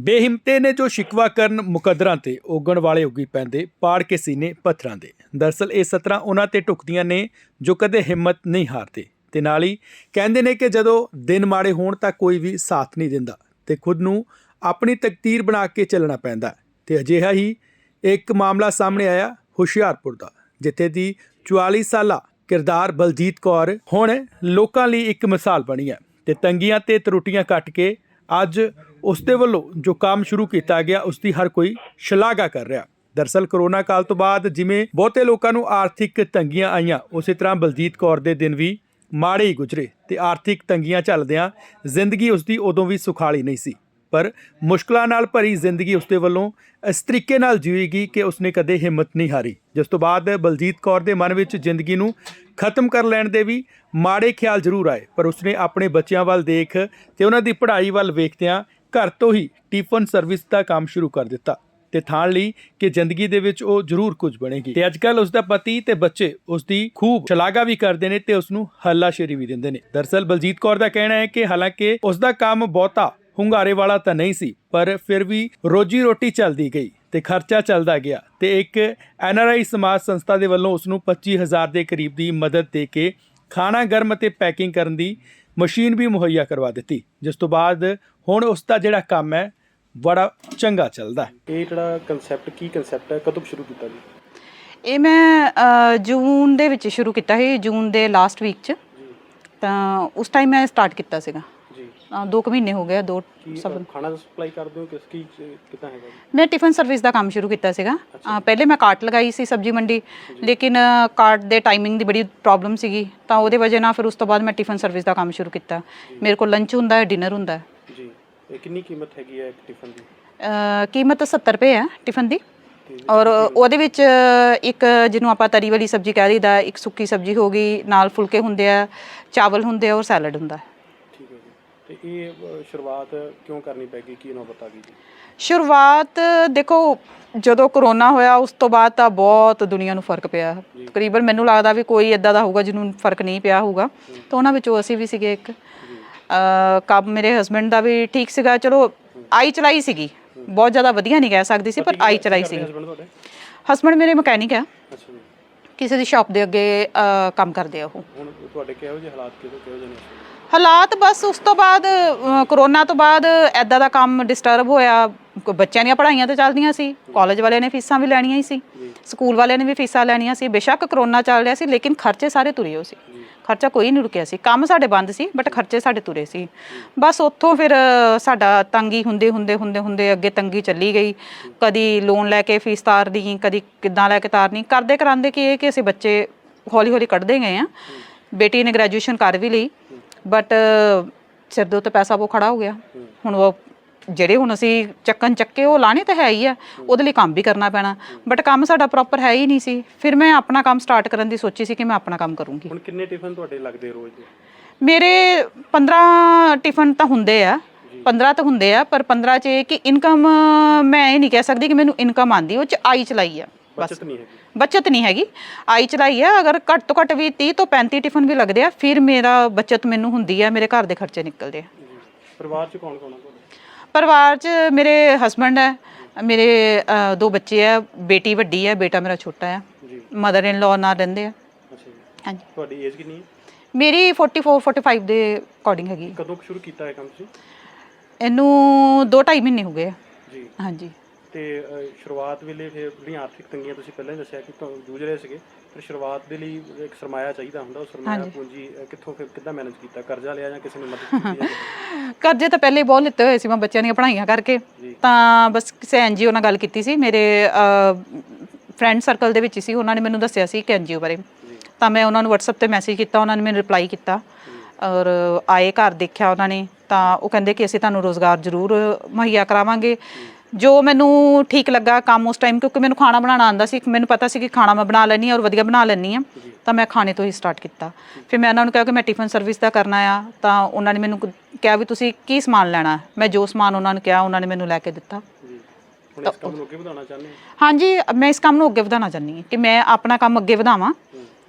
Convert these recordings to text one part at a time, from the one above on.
ਬੇਹਿੰਮਤੇ ਨੇ ਜੋ ਸ਼ਿਕਵਾ ਕਰਨ ਮੁਕੱਦਰਾਂ ਤੇ ਉਗਣ ਵਾਲੇ ਉੱਗੀ ਪੈਂਦੇ, ਪਾੜ ਕੇ ਸੀਨੇ ਪੱਥਰਾਂ ਦੇ। ਦਰਸਲ ਇਹ ਸਤਰਾਂ ਉਹਨਾਂ ਤੇ ਟੁਕਦੀਆਂ ਨੇ ਜੋ ਕਦੇ ਹਿੰਮਤ ਨਹੀਂ ਹਾਰਦੇ। ਤੇ ਨਾਲ ਹੀ ਕਹਿੰਦੇ ਨੇ ਕਿ ਜਦੋਂ ਦਿਨ ਮਾੜੇ ਹੋਣ ਤਾਂ ਕੋਈ ਵੀ ਸਾਥ ਨਹੀਂ ਦਿੰਦਾ ਤੇ ਖੁਦ ਨੂੰ ਆਪਣੀ ਤਕਦੀਰ ਬਣਾ ਕੇ ਚੱਲਣਾ ਪੈਂਦਾ। ਹੈ। ਤੇ ਅਜਿਹਾ ਹੀ ਇੱਕ ਮਾਮਲਾ ਸਾਹਮਣੇ ਆਇਆ ਹੁਸ਼ਿਆਰਪੁਰ ਦਾ, ਜਿੱਥੇ ਦੀ 44 ਸਾਲਾ ਕਿਰਦਾਰ ਬਲਜੀਤ ਕੌਰ ਹੁਣ ਲੋਕਾਂ ਲਈ ਇੱਕ ਮਿਸਾਲ ਬਣੀ ਹੈ। ਤੇ ਤੰਗੀਆਂ ਤੇ ਤਰੁੱਟੀਆਂ ਕੱਟ ਕੇ ਅੱਜ ਉਸ ਦੇ ਵੱਲੋਂ ਜੋ ਕੰਮ ਸ਼ੁਰੂ ਕੀਤਾ ਗਿਆ ਉਸ ਦੀ ਹਰ ਕੋਈ ਸ਼ਲਾਘਾ ਕਰ ਰਿਹਾ। ਦਰਸਲ ਕਰੋਨਾ ਕਾਲ ਤੋਂ ਬਾਅਦ ਜਿਵੇਂ ਬਹੁਤੇ ਲੋਕਾਂ ਨੂੰ ਆਰਥਿਕ ਤੰਗੀਆਂ ਆਈਆਂ, ਉਸੇ ਤਰ੍ਹਾਂ ਬਲਜੀਤ ਕੌਰ ਦੇ ਦਿਨ ਵੀ ਮਾੜੇ ਹੀ ਗੁਜ਼ਰੇ ਤੇ ਆਰਥਿਕ ਤੰਗੀਆਂ ਚੱਲਦਿਆਂ ਜ਼ਿੰਦਗੀ ਉਸ ਦੀ ਉਦੋਂ ਵੀ ਸੁਖਾਲੀ ਨਹੀਂ ਸੀ। ਪਰ ਮੁਸ਼ਕਲਾਂ ਨਾਲ ਭਰੀ ਜ਼ਿੰਦਗੀ ਉਸ ਦੇ ਵੱਲੋਂ ਇਸ ਤਰੀਕੇ ਨਾਲ ਜੀਈ ਕਿ ਉਸਨੇ ਕਦੇ ਹਿੰਮਤ ਨਹੀਂ ਹਾਰੀ। ਜਿਸ ਤੋਂ ਬਾਅਦ ਬਲਜੀਤ ਕੌਰ ਦੇ ਮਨ ਵਿੱਚ ਜ਼ਿੰਦਗੀ ਨੂੰ ਖਤਮ ਕਰ ਲੈਣ ਦੇ ਵੀ ਮਾੜੇ ਖਿਆਲ ਜ਼ਰੂਰ ਆਏ, ਪਰ ਉਸਨੇ ਆਪਣੇ ਬੱਚਿਆਂ ਵੱਲ ਦੇਖ ਤੇ ਉਹਨਾਂ ਦੀ ਪੜ੍ਹਾਈ ਵੱਲ ਵੇਖਦਿਆਂ ਘਰ ਤੋਂ ਹੀ ਟਿਫਨ ਸਰਵਿਸ ਦਾ ਕੰਮ ਸ਼ੁਰੂ ਕਰ ਦਿੱਤਾ ਤੇ ਥਾਣ ਲਈ ਕਿ ਜ਼ਿੰਦਗੀ ਦੇ ਵਿੱਚ ਉਹ ਜ਼ਰੂਰ ਕੁਝ ਬਣੇਗੀ। ਤੇ ਅੱਜਕੱਲ ਉਸ ਦਾ ਪਤੀ ਤੇ ਬੱਚੇ ਉਸ ਦੀ ਖੂਬ ਸ਼ਲਾਘਾ ਵੀ ਕਰਦੇ ਨੇ ਤੇ ਉਸ ਨੂੰ ਹੱਲਾਸ਼ੇਰੀ ਵੀ ਦਿੰਦੇ ਨੇ। ਦਰਸਲ ਬਲਜੀਤ ਕੌਰ ਦਾ ਕਹਿਣਾ ਹੈ ਕਿ ਹਾਲਾਂਕਿ ਉਸ ਦਾ ਕੰਮ ਬਹੁਤਾ ਹੁੰਗਾਰੇ ਵਾਲਾ ਤਾਂ ਨਹੀਂ ਸੀ, ਪਰ ਫਿਰ ਵੀ ਰੋਜੀ ਰੋਟੀ ਚੱਲਦੀ ਗਈ ਤੇ ਖਰਚਾ ਚੱਲਦਾ ਗਿਆ ਤੇ ਇੱਕ ਐਨਆਰਆਈ ਸਮਾਜ ਸੰਸਥਾ ਦੇ ਵੱਲੋਂ ਉਸ ਨੂੰ 25000 ਦੇ ਕਰੀਬ ਦੀ ਮਦਦ ਦੇ ਕੇ ਖਾਣਾ ਗਰਮ ਅਤੇ ਪੈਕਿੰਗ ਕਰਨ ਦੀ ਮਸ਼ੀਨ ਵੀ ਮੁਹੱਈਆ ਕਰਵਾ ਦਿੱਤੀ। ਜਿਸ ਤੋਂ ਬਾਅਦ ਹੁਣ ਉਸ ਦਾ ਜਿਹੜਾ ਕੰਮ ਹੈ ਬੜਾ ਚੰਗਾ ਚੱਲਦਾ ਹੈ। ਇਹ ਜਿਹੜਾ ਕਨਸੈਪਟ ਕੀ ਕਨਸੈਪਟ ਹੈ? ਕਦੋਂ ਸ਼ੁਰੂ ਕੀਤਾ ਜੀ? ਇਹ ਮੈਂ ਜੂਨ ਦੇ ਵਿੱਚ ਸ਼ੁਰੂ ਕੀਤਾ ਸੀ ਜੂਨ ਦੇ ਲਾਸਟ ਵੀਕ ਚ। ਤਾਂ ਉਸ ਟਾਈਮ ਮੈਂ ਸਟਾਰਟ ਕੀਤਾ ਸੀਗਾ। ਜੀ। ਅ, ਦੋ ਕੁ ਮਹੀਨੇ ਹੋ ਗਏ ਆ, ਦੋ ਕੀ ਸਭ ਅ, ਖਾਣਾ ਸਪਲਾਈ ਕਰਦੇ ਹੋ? ਕਿਸ ਕੀ ਕਿਤਾ ਹੈਗਾ ਜੀ? ਮੈਂ ਟਿਫਨ ਸਰਵਿਸ ਦਾ ਕੰਮ ਸ਼ੁਰੂ ਕੀਤਾ ਸੀਗਾ। ਅ, ਪਹਿਲੇ ਮੈਂ ਕਾਰਟ ਲਗਾਈ ਸੀ ਸਬਜੀ ਮੰਡੀ ਲੇਕਿਨ ਕਾਰਟ ਦੇ ਟਾਈਮਿੰਗ ਦੀ ਬੜੀ ਪ੍ਰੋਬਲਮ ਸੀਗੀ। ਤਾਂ ਉਹਦੇ ਵਜ੍ਹਾ ਨਾਲ ਫਿਰ ਉਸ ਤੋਂ ਬਾਅਦ ਮੈਂ ਟਿਫਨ ਸਰਵਿਸ ਦਾ ਕੰਮ ਸ਼ੁਰੂ ਕੀਤਾ। ਮੇਰੇ ਕੋਲ ਲੰਚ ਹੁੰਦਾ ਹੈ ਡਿਨਰ ਹੁੰਦਾ ਹੈ। ਜੀ। ਇਹ ਕਿੰਨੀ ਕੀਮਤ ਹੈਗੀ ਹੈ ਇੱਕ ਟਿਫਨ ਦੀ? ਅ, ਕੀਮਤ 70 ਰੁਪਏ ਹੈ ਟਿਫਨ ਦੀ। ਔਰ ਉਹਦੇ ਵਿੱਚ ਇੱਕ ਜਿਹਨੂੰ ਆਪਾਂ ਤਰੀ ਵਾਲੀ ਸਬਜ਼ੀ ਕਹਿ ਦਈਦਾ ਇੱਕ ਸੁੱਕੀ ਸਬਜ਼ੀ ਹੋ ਗਈ ਨਾਲ ਫੁਲਕੇ ਹੁੰਦੇ ਆ ਚਾਵਲ ਹੁੰਦੇ ਆ ਔਰ ਸੈਲਡ ਹੁੰਦਾ ਹੈ। ਤੇ ਇਹ ਅ, ਸ਼ੁਰੂਆਤ ਕਿਉਂ ਕਰਨੀ ਪੈ ਗਈ? ਕੀ ਨੌਬਤ ਆ ਗਈ ਜੀ? ਸ਼ੁਰੂਆਤ ਦੇਖੋ ਜਦੋਂ ਕਰੋਨਾ ਹੋਇਆ ਉਸ ਤੋਂ ਬਾਅਦ ਤਾਂ ਬਹੁਤ ਦੁਨੀਆ ਨੂੰ ਫ਼ਰਕ ਪਿਆ। ਤਕਰੀਬਨ ਮੈਨੂੰ ਲੱਗਦਾ ਵੀ ਕੋਈ ਇਦਾਂ ਦਾ ਹੋਊਗਾ ਜਿਹਨੂੰ ਫ਼ਰਕ ਨਹੀਂ ਪਿਆ ਹੋਊਗਾ। ਤਾਂ ਉਹਨਾਂ ਵਿੱਚੋਂ ਅਸੀਂ ਵੀ ਸੀਗੇ ਇੱਕ। ਅ ਕੰਮ ਮੇਰੇ ਹਸਬੰਡ ਦਾ ਵੀ ਠੀਕ ਸੀਗਾ। ਚਲੋ ਆਈ ਚਲਾਈ ਸੀਗੀ। ਬਹੁਤ ਜ਼ਿਆਦਾ ਵਧੀਆ ਨਹੀਂ ਕਹਿ ਸਕਦੀ ਸੀ ਪਰ ਆਈ ਚਲਾਈ ਸੀਗੀ। ਹਸਬੰਡ ਤੁਹਾਡੇ? ਹਸਬੰਡ ਮੇਰੇ ਮਕੈਨਿਕ ਆ। ਅੱਛਾ ਜੀ। ਕਿਸੇ ਦੀ ਸ਼ਾਪ ਦੇ ਅੱਗੇ ਅ, ਕੰਮ ਕਰਦੇ ਆ ਉਹ। ਹੁਣ ਤੁਹਾਡੇ ਕਿਹੋ ਜਿਹੇ ਹਾਲਾਤ ਕਿਹੋ ਕਿਹੋ ਜਿਹੇ ਨੇ? ਹਾਲਾਤ ਬਸ ਉਸ ਤੋਂ ਬਾਅਦ ਅ, ਕਰੋਨਾ ਤੋਂ ਬਾਅਦ ਐਦਾਂ ਦਾ ਕੰਮ ਡਿਸਟਰਬ ਹੋਇਆ। ਬੱਚਿਆਂ ਦੀਆਂ ਪੜ੍ਹਾਈਆਂ ਤੇ ਚੱਲਦੀਆਂ ਸੀ। ਕਾਲਜ ਵਾਲਿਆਂ ਨੇ ਫੀਸਾਂ ਵੀ ਲੈਣੀਆਂ ਹੀ ਸੀ। ਸਕੂਲ ਵਾਲਿਆਂ ਨੇ ਵੀ ਫੀਸਾਂ ਲੈਣੀਆਂ ਸੀ। ਬੇਸ਼ੱਕ ਕਰੋਨਾ ਚੱਲ ਰਿਹਾ ਸੀ ਲੇਕਿਨ ਖਰਚੇ ਸਾਰੇ ਤੁਰੇ ਹੋ ਸੀ। ਖਰਚਾ ਕੋਈ ਨਹੀਂ ਰੁਕਿਆ ਸੀ। ਕੰਮ ਸਾਡੇ ਬੰਦ ਸੀ ਬਟ ਖਰਚੇ ਸਾਡੇ ਤੁਰੇ ਸੀ। ਬਸ ਉੱਥੋਂ ਫਿਰ ਸਾਡਾ ਤੰਗੀ ਹੁੰਦੇ ਹੁੰਦੇ ਹੁੰਦੇ ਹੁੰਦੇ ਅੱਗੇ ਤੰਗੀ ਚੱਲੀ ਗਈ। ਕਦੀ ਲੋਨ ਲੈ ਕੇ ਫੀਸ ਤਾਰਨੀ ਕਦੀ ਕਿੱਦਾਂ ਲੈ ਕੇ ਤਾਰਨੀ। ਕਰਦੇ ਕਰਾਂਦੇ ਕੀ ਇਹ ਕਿ ਅਸੀਂ ਬੱਚੇ ਹੌਲੀ ਹੌਲੀ ਕੱਢਦੇ ਗਏ ਆ ਬੇਟੀ ਨੇ ਗ੍ਰੈਜੂਏਸ਼ਨ ਕਰ ਵੀ ਲਈ ਬਟ ਸਿਰ ਦੇ ਉੱਤੇ ਪੈਸਾ ਉਹ ਖੜਾ ਹੋ ਗਿਆ। ਹੁਣ ਉਹ ਜਿਹੜੇ ਹੁਣ ਅਸੀਂ ਚੱਕਨ ਚੱਕੇ ਉਹ ਲਾਣੇ ਤਾਂ ਹੈ ਹੀ ਆ ਉਹਦੇ ਲਈ ਕੰਮ ਵੀ ਕਰਨਾ ਪੈਣਾ। ਬਟ ਕੰਮ ਸਾਡਾ ਪ੍ਰੋਪਰ ਹੈ ਹੀ ਨਹੀਂ ਸੀ। ਫਿਰ ਮੈਂ ਆਪਣਾ ਕੰਮ ਸਟਾਰਟ ਕਰਨ ਦੀ ਸੋਚੀ ਸੀ ਕਿ ਮੈਂ ਆਪਣਾ ਕੰਮ ਕਰੂੰਗੀ। ਹੁਣ ਕਿੰਨੇ ਟਿਫਨ ਤੁਹਾਡੇ ਲੱਗਦੇ ਰੋਜ਼? ਦੇ ਮੇਰੇ 15 ਟਿਫਨ ਤਾਂ ਹੁੰਦੇ ਆ 15 ਤਾਂ ਹੁੰਦੇ ਆ ਪਰ 15 ਚ ਇਹ ਕਿ ਇਨਕਮ ਮੈਂ ਇਹ ਨਹੀਂ ਕਹਿ ਸਕਦੀ ਕਿ ਮੈਨੂੰ ਇਨਕਮ ਆਂਦੀ ਉਹ ਚ ਆਈ ਚਲਾਈ ਆ ਬਚਤ ਨਹੀਂ ਹੈਗੀ। ਬਚਤ ਨਹੀਂ ਹੈਗੀ ਆਈ ਚਲਾਈ ਆ ਅਗਰ ਘੱਟ ਤੋਂ ਘੱਟ ਵੀ 30 ਤੋਂ 35 ਟਿਫਨ ਵੀ ਲੱਗਦੇ ਆ ਫਿਰ ਮੇਰਾ ਬਚਤ ਮੈਨੂੰ ਹੁੰਦੀ ਆ ਮੇਰੇ ਘਰ ਦੇ ਖਰਚੇ ਨਿਕਲਦੇ ਆ। ਪਰਿਵਾਰ ਚ ਕੌਣ ਕੌਣ ਆ ਤੁਹਾਡੇ? ਪਰਿਵਾਰ 'ਚ ਮੇਰੇ ਹਸਬੰਡ ਹੈ ਮੇਰੇ ਅ, ਦੋ ਬੱਚੇ ਆ ਬੇਟੀ ਵੱਡੀ ਹੈ ਬੇਟਾ ਮੇਰਾ ਛੋਟਾ ਹੈ ਜੀ। ਮਦਰ ਇਨ ਲਾਅ ਨਾਲ ਰਹਿੰਦੇ ਆ। ਅੱਛਾ ਜੀ। ਹਾਂਜੀ। ਤੁਹਾਡੀ ਏਜ ਕਿੰਨੀ ਹੈ? ਮੇਰੀ 44 45 ਦੇ ਅਕੋਰਡਿੰਗ ਹੈਗੀ। ਕਦੋਂ ਕੁ ਸ਼ੁਰੂ ਕੀਤਾ ਹੈ ਕੰਮ ਤੁਸੀਂ? ਇਹਨੂੰ 2.5 ਮਹੀਨੇ ਹੋ ਗਏ ਆ। ਜੀ। ਹਾਂਜੀ। ਤੇ ਸ਼ੁਰੂਆਤ ਵੇਲੇ ਫਿਰ ਜਿਹੜੀਆਂ ਆਰਥਿਕ ਤੰਗੀਆਂ ਤੁਸੀਂ ਪਹਿਲਾਂ ਹੀ ਦੱਸਿਆ ਕਿ ਤੁਹਾਨੂੰ ਜੂਝ ਰਹੇ ਸੀਗੇ ਫਿਰ ਸ਼ੁਰੂਆਤ ਦੇ ਲਈ ਇੱਕ ਸਰਮਾਇਆ ਚਾਹੀਦਾ ਹੁੰਦਾ ਉਹ ਸਰਮਾਇਆ ਪੂੰਜੀ ਕਿੱਥੋਂ ਫਿਰ ਕਿੱਦਾਂ ਮੈਨੇਜ ਕੀਤਾ? ਕਰਜ਼ਾ ਲਿਆ ਜਾਂ ਕਿਸੇ ਨੇ ਮਦਦ ਕੀਤੀ ਜਾਂ? ਕਰਜ਼ੇ ਤਾਂ ਪਹਿਲੇ ਬਹੁਤ ਲਿੱਤੇ ਹੋਏ ਸੀ ਮੈਂ ਬੱਚਿਆਂ ਦੀਆਂ ਪੜ੍ਹਾਈਆਂ ਕਰਕੇ। ਤਾਂ ਬਸ ਕਿਸੇ ਐਨਜੀਓ ਨਾਲ ਗੱਲ ਕੀਤੀ ਸੀ ਮੇਰੇ ਫਰੈਂਡ ਸਰਕਲ ਦੇ ਵਿੱਚ ਸੀ ਉਹਨਾਂ ਨੇ ਮੈਨੂੰ ਦੱਸਿਆ ਸੀ ਕਿ ਐਨਜੀਓ ਬਾਰੇ। ਤਾਂ ਮੈਂ ਉਹਨਾਂ ਨੂੰ WhatsApp ਤੇ ਮੈਸੇਜ ਕੀਤਾ ਉਹਨਾਂ ਨੇ ਮੈਨੂੰ ਰਿਪਲਾਈ ਕੀਤਾ। ਔਰ ਆਏ ਘਰ ਦੇਖਿਆ ਉਹਨਾਂ ਨੇ ਤਾਂ ਉਹ ਕਹਿੰਦੇ ਕਿ ਅਸੀਂ ਤੁਹਾਨੂੰ ਰੋਜ਼ਗਾਰ ਜ਼ਰੂਰ ਮੁਹੱਈਆ ਕਰਾਵਾਂਗੇ। ਜੋ ਮੈਨੂੰ ਠੀਕ ਲੱਗਾ ਕੰਮ ਉਸ ਟਾਈਮ ਕਿਉਂਕਿ ਮੈਨੂੰ ਖਾਣਾ ਬਣਾਉਣਾ ਆਉਂਦਾ ਸੀ ਮੈਨੂੰ ਪਤਾ ਸੀ ਕਿ ਖਾਣਾ ਮੈਂ ਬਣਾ ਲੈਣੀ ਔਰ ਵਧੀਆ ਬਣਾ ਲੈਣੀ ਆ ਤਾਂ ਮੈਂ ਖਾਣੇ ਤੋਂ ਹੀ ਸਟਾਰਟ ਕੀਤਾ। ਫਿਰ ਮੈਂ ਉਹਨਾਂ ਨੂੰ ਕਿਹਾ ਕਿ ਮੈਂ ਟਿਫਨ ਸਰਵਿਸ ਦਾ ਕਰਨਾ ਆ ਤਾਂ ਉਹਨਾਂ ਨੇ ਮੈਨੂੰ ਕ- ਕਿਹਾ ਵੀ ਤੁਸੀਂ ਕੀ ਸਮਾਨ ਲੈਣਾ? ਮੈਂ ਜੋ ਸਮਾਨ ਉਹਨਾਂ ਨੂੰ ਕਿਹਾ ਉਹਨਾਂ ਨੇ ਮੈਨੂੰ ਲੈ ਕੇ ਦਿੱਤਾ। ਜੀ। ਹੁਣ ਇਸ ਕੰਮ ਨੂੰ ਅੱਗੇ ਵਧਾਉਣਾ ਚਾਹੁੰਦੇ ਹੋ? ਹਾਂਜੀ ਮੈਂ ਇਸ ਕੰਮ ਨੂੰ ਅੱਗੇ ਵਧਾਉਣਾ ਚਾਹੁੰਦੀ ਹਾਂ ਕਿ ਮੈਂ ਆਪਣਾ ਕੰਮ ਅੱਗੇ ਵਧਾਵਾਂ।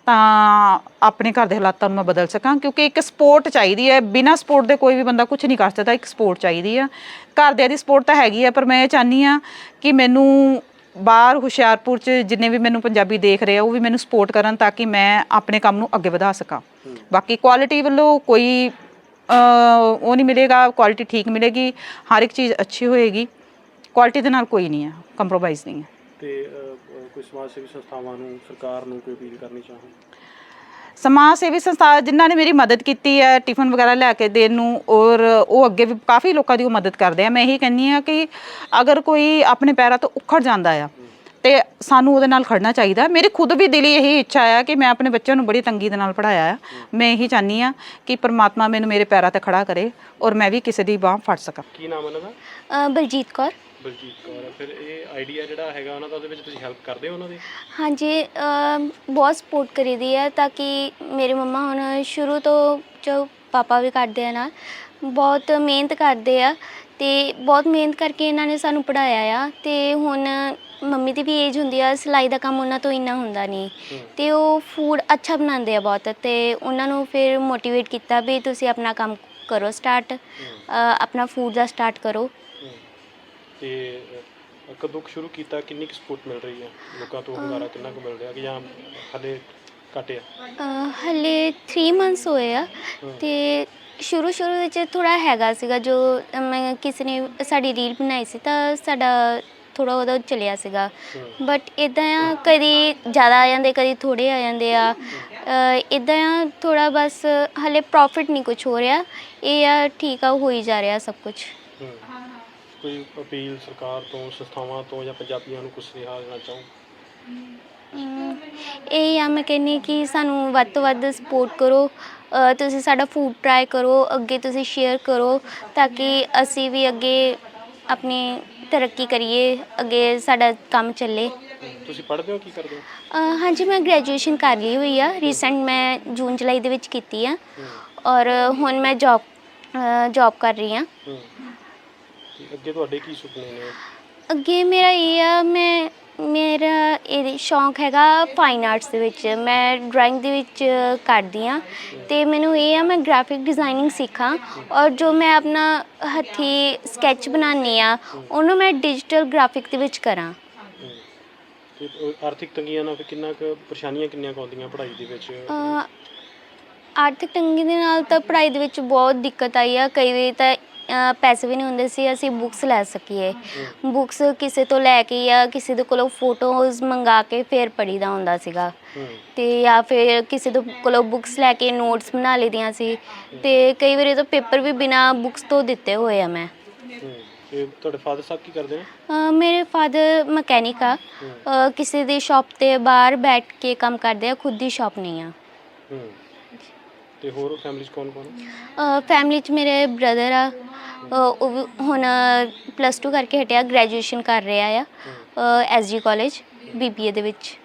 ਤਾਂ ਆਪਣੇ ਘਰ ਦੇ ਹਾਲਾਤਾਂ ਨੂੰ ਮੈਂ ਬਦਲ ਸਕਾਂ ਕਿਉਂਕਿ ਇੱਕ ਸਪੋਰਟ ਚਾਹੀਦੀ ਹੈ। ਬਿਨਾਂ ਸਪੋਰਟ ਦੇ ਕੋਈ ਵੀ ਬੰਦਾ ਕੁਝ ਨਹੀਂ ਕਰ ਸਕਦਾ ਇੱਕ ਸਪੋਰਟ ਚਾਹੀਦੀ ਆ। ਘਰਦਿਆਂ ਦੀ ਸਪੋਰਟ ਤਾਂ ਹੈਗੀ ਆ ਪਰ ਮੈਂ ਇਹ ਚਾਹਨੀ ਆ ਕਿ ਮੈਨੂੰ ਬਾਹਰ ਹੁਸ਼ਿਆਰਪੁਰ ਚ ਜਿੰਨੇ ਵੀ ਮੈਨੂੰ ਪੰਜਾਬੀ ਦੇਖ ਰਹੇ ਆ ਉਹ ਵੀ ਮੈਨੂੰ ਸਪੋਰਟ ਕਰਨ ਤਾਂ ਕਿ ਮੈਂ ਆਪਣੇ ਕੰਮ ਨੂੰ ਅੱਗੇ ਵਧਾ ਸਕਾਂ। ਬਾਕੀ ਕੁਆਲਿਟੀ ਵੱਲੋਂ ਕੋਈ ਅ, ਉਹ ਨਹੀਂ ਮਿਲੇਗਾ ਕੁਆਲਿਟੀ ਠੀਕ ਮਿਲੇਗੀ ਹਰ ਇੱਕ ਚੀਜ਼ ਅੱਛੀ ਹੋਏਗੀ। ਕੁਆਲਿਟੀ ਦੇ ਨਾਲ ਕੋਈ ਨਹੀਂ ਹੈ ਕੰਪਰੋਮਾਈਜ਼ ਨਹੀਂ ਹੈ ਤੇ ਅ, ਕੋਈ ਸਮਾਜ ਸੇਵੀ ਸੰਸਥਾਵਾਂ ਨੂੰ ਸਰਕਾਰ ਨੂੰ ਕੋਈ ਅਪੀਲ ਕਰਨੀ ਚਾਹੋ? ਸਮਾਜ ਸੇਵੀ ਸੰਸਥਾ ਜਿਨ੍ਹਾਂ ਨੇ ਮੇਰੀ ਮਦਦ ਕੀਤੀ ਹੈ ਟਿਫਨ ਵਗੈਰਾ ਲੈ ਕੇ ਦੇਣ ਨੂੰ ਔਰ ਉਹ ਅੱਗੇ ਵੀ ਕਾਫੀ ਲੋਕਾਂ ਦੀ ਉਹ ਮਦਦ ਕਰਦੇ ਆ। ਮੈਂ ਇਹੀ ਕਹਿੰਨੀ ਆ ਕਿ ਅਗਰ ਕੋਈ ਆਪਣੇ ਪੈਰਾਂ ਤੋਂ ਉੱਖੜ ਜਾਂਦਾ ਆ ਤੇ ਸਾਨੂੰ ਉਹਦੇ ਨਾਲ ਖੜਨਾ ਚਾਹੀਦਾ। ਮੇਰੀ ਖੁਦ ਵੀ ਦਿਲੀ ਇਹੀ ਇੱਛਾ ਆ ਕਿ ਮੈਂ ਆਪਣੇ ਬੱਚਿਆਂ ਨੂੰ ਬੜੀ ਤੰਗੀ ਦੇ ਨਾਲ ਪੜਾਇਆ ਆ। ਮੈਂ ਇਹੀ ਚਾਹਨੀ ਆ ਕਿ ਪ੍ਰਮਾਤਮਾ ਮੈਨੂੰ ਮੇਰੇ ਪੈਰਾਂ ਤੇ ਖੜਾ ਕਰੇ ਔਰ ਮੈਂ ਵੀ ਕਿਸੇ ਦੀ ਬਾਹ ਫੜ ਸਕਾਂ। ਕੀ ਨਾਮ ਹੈ ਉਹਨਾਂ ਦਾ? ਅ, ਬਲਜੀਤ ਕੌਰ। ਬਲਜੀਤ ਕੌਰ ਫਿਰ ਇਹ ਆਈਡੀਆ ਜਿਹੜਾ ਹੈਗਾ ਉਹਨਾਂ ਦਾ ਉਹਦੇ ਵਿੱਚ ਤੁਸੀਂ ਹੈਲਪ ਕਰਦੇ ਹੋ ਉਹਨਾਂ ਦੀ? ਹਾਂਜੀ ਬਹੁਤ ਸਪੋਰਟ ਕਰੀਦੀ ਹੈ ਤਾਂ ਕਿ ਮੇਰੇ ਮੰਮਾ ਹੁਣ ਸ਼ੁਰੂ ਤੋਂ ਜੋ ਪਾਪਾ ਵੀ ਕਰਦੇ ਆ ਨਾਲ ਬਹੁਤ ਮਿਹਨਤ ਕਰਦੇ ਆ ਤੇ ਬਹੁਤ ਮਿਹਨਤ ਕਰਕੇ ਇਹਨਾਂ ਨੇ ਸਾਨੂੰ ਪੜਾਇਆ ਆ ਤੇ ਹੁਣ ਮੰਮੀ ਦੀ ਵੀ ਏਜ ਹੁੰਦੀ ਆ ਸਿਲਾਈ ਦਾ ਕੰਮ ਉਹਨਾਂ ਤੋਂ ਇੰਨਾ ਹੁੰਦਾ ਨਹੀਂ। ਤੇ ਉਹ ਫੂਡ ਅੱਛਾ ਬਣਾਉਂਦੇ ਆ ਬਹੁਤ ਤੇ ਉਹਨਾਂ ਨੂੰ ਫਿਰ ਮੋਟੀਵੇਟ ਕੀਤਾ ਵੀ ਤੁਸੀਂ ਆਪਣਾ ਕੰਮ ਕਰੋ ਸਟਾਰਟ ਆਪਣਾ ਫੂਡ ਦਾ ਸਟਾਰਟ ਕਰੋ। ਤੇ ਅ, ਕਦੋਂ ਕੁ ਸ਼ੁਰੂ ਕੀਤਾ ਕਿੰਨੀ ਕੁ ਸਪੋਰਟ ਮਿਲ ਰਹੀ ਹੈ? ਲੋਕਾਂ ਤੋਂ ਹੁੰਗਾਰਾ ਕਿੰਨਾ ਕੁ ਮਿਲ ਰਿਹਾ ਕਿ ਜਾਂ ਹਲੇ ਘੱਟ ਆ ਅਹ ਹਲੇ 3 ਮੰਥਸ ਹੋਏ ਆ ਤੇ ਸ਼ੁਰੂ ਸ਼ੁਰੂ ਵਿੱਚ ਥੋੜਾ ਹੈਗਾ ਸੀਗਾ ਜੋ ਅਹ ਮੈਂ ਕਿਸੇ ਨੇ ਸਾਡੀ ਰੀਲ ਬਣਾਈ ਸੀ ਤਾਂ ਸਾਡਾ ਥੋੜਾ ਉਹਦਾ ਚੱਲਿਆ ਸੀਗਾ। ਬਟ ਇਦਾਂ ਆ ਕਦੀ ਜ਼ਿਆਦਾ ਆ ਜਾਂਦੇ ਕਦੀ ਥੋੜੇ ਆ ਜਾਂਦੇ ਆ। ਇਦਾਂ ਆ ਥੋੜਾ ਬਸ ਹਲੇ ਪ੍ਰੋਫਿਟ ਨਹੀਂ ਕੁਝ ਹੋ ਰਿਹਾ। ਇਹ ਆ ਠੀਕ ਆ ਹੋਈ ਜਾ ਰਿਹਾ ਸਭ ਕੁਝ ਹੂੰ। ਕੋਈ ਅਪੀਲ ਸਰਕਾਰ ਤੋਂ ਸੰਸਥਾਵਾਂ ਤੋਂ ਜਾਂ ਪੰਜਾਬੀਆਂ ਨੂੰ ਕੁਝ ਸੁਨੇਹਾ ਦੇਣਾ ਚਾਹੋ? ਅਮ ਇਹ ਆ ਮੈਂ ਕਹਿੰਨੀ ਕਿ ਸਾਨੂੰ ਵੱਧ ਤੋਂ ਵੱਧ ਸਪੋਰਟ ਕਰੋ। ਅ, ਤੁਸੀਂ ਸਾਡਾ ਫੂਡ ਟਰਾਈ ਕਰੋ ਅੱਗੇ ਤੁਸੀਂ ਸ਼ੇਅਰ ਕਰੋ ਤਾਂ ਕਿ ਅਸੀਂ ਵੀ ਅੱਗੇ ਆਪਣੀ ਤਰੱਕੀ ਕਰੀਏ ਅੱਗੇ ਸਾਡਾ ਕੰਮ ਚੱਲੇ। ਤੁਸੀਂ ਪੜ੍ਹਦੇ ਹੋ ਕੀ ਕਰਦੇ ਹੋ? ਅ, ਹਾਂਜੀ ਮੈਂ ਗ੍ਰੈਜੂਏਸ਼ਨ ਕਰ ਲਈ ਹੋਈ ਆ। ਰੀਸੈਂਟ ਮੈਂ ਜੂਨ ਜੁਲਾਈ ਦੇ ਵਿੱਚ ਕੀਤੀ ਆ। ਔਰ ਹੁਣ ਮੈਂ ਜੌਬ ਜੌਬ ਕਰ ਰਹੀ ਆ। ਹੂੰ। ਤੇ ਅੱਗੇ ਤੁਹਾਡੇ ਕੀ ਸੁਪਨੇ ਨੇ? ਅੱਗੇ ਮੇਰਾ ਇਹ ਆ ਮੈਂ ਮੇਰਾ ਇਹ ਸ਼ੌਂਕ ਹੈਗਾ ਫਾਈਨ ਆਰਟਸ ਦੇ ਵਿੱਚ। ਮੈਂ ਡਰਾਇੰਗ ਦੇ ਵਿੱਚ ਕਰਦੀ ਆ ਤੇ ਮੈਨੂੰ ਇਹ ਆ ਮੈਂ ਗ੍ਰਾਫਿਕ ਡਿਜ਼ਾਈਨਿੰਗ ਸਿੱਖਾਂ ਔਰ ਜੋ ਮੈਂ ਆਪਣਾ ਹੱਥੀ ਸਕੈਚ ਬਣਾਉਂਦੀ ਆ ਉਹਨੂੰ ਮੈਂ ਡਿਜੀਟਲ ਗ੍ਰਾਫਿਕ ਦੇ ਵਿੱਚ ਕਰਾਂ। ਤੇ ਉਹ ਆਰਥਿਕ ਤੰਗੀਆਂ ਨਾਲ ਫਿਰ ਕਿੰਨਾ ਕੁ ਪਰੇਸ਼ਾਨੀਆਂ ਕਿੰਨੀਆਂ ਕੁ ਆਉਂਦੀਆਂ ਪੜ੍ਹਾਈ ਦੇ ਵਿੱਚ? ਆਰਥਿਕ ਤੰਗੀ ਦੇ ਨਾਲ ਤਾਂ ਪੜ੍ਹਾਈ ਦੇ ਵਿੱਚ ਬਹੁਤ ਦਿੱਕਤ ਆਈ ਆ। ਕਈ ਵਾਰੀ ਤਾਂ ਪੈਸੇ ਵੀ ਨਹੀਂ ਹੁੰਦੇ ਸੀ ਅਸੀਂ ਬੁੱਕਸ ਲੈ ਸਕੀਏ। ਬੁੱਕਸ ਕਿਸੇ ਤੋਂ ਲੈ ਕੇ ਜਾਂ ਕਿਸੇ ਦੇ ਕੋਲੋਂ ਫੋਟੋਜ਼ ਮੰਗਾ ਕੇ ਫਿਰ ਪੜ੍ਹੀਦਾ ਹੁੰਦਾ ਸੀਗਾ। ਤੇ ਜਾਂ ਫਿਰ ਕਿਸੇ ਤੋਂ ਕੋਲੋਂ ਬੁੱਕਸ ਲੈ ਕੇ ਨੋਟਸ ਬਣਾ ਲਈਆਂ ਸੀ। ਤੇ ਕਈ ਵਾਰੀ ਤਾਂ ਪੇਪਰ ਵੀ ਬਿਨਾ ਬੁੱਕਸ ਤੋਂ ਦਿੱਤੇ ਹੋਏ ਆ ਮੈਂ। ਤੇ ਤੁਹਾਡੇ ਫਾਦਰ ਸਾਹਿਬ ਕੀ ਕਰਦੇ ਨੇ? ਅ, ਮੇਰੇ ਫਾਦਰ ਮਕੈਨਿਕ ਆ। ਅ, ਕਿਸੇ ਦੀ ਸ਼ਾਪ ਤੇ ਬਾਹਰ ਬੈਠ ਕੇ ਕੰਮ ਕਰਦੇ ਆ ਖੁਦ ਦੀ ਸ਼ਾਪ ਨਹੀਂ ਆ। ਹੂੰ। ਤੇ ਹੋਰ ਫੈਮਿਲੀ ਚ ਕੌਣ ਕੌਣ ਹੈ? ਫੈਮਿਲੀ ਚ ਮੇਰੇ ਬ੍ਰਦਰ ਆ। ਅ, ਉਹ ਵੀ ਹੁਣ ਪਲੱਸ 2 ਕਰਕੇ ਹਟਿਆ ਗ੍ਰੈਜੂਏਸ਼ਨ ਕਰ ਰਿਹਾ ਆ ਐਸਜੀ ਕਾਲਜ ਬੀਬੀਏ ਦੇ ਵਿੱਚ।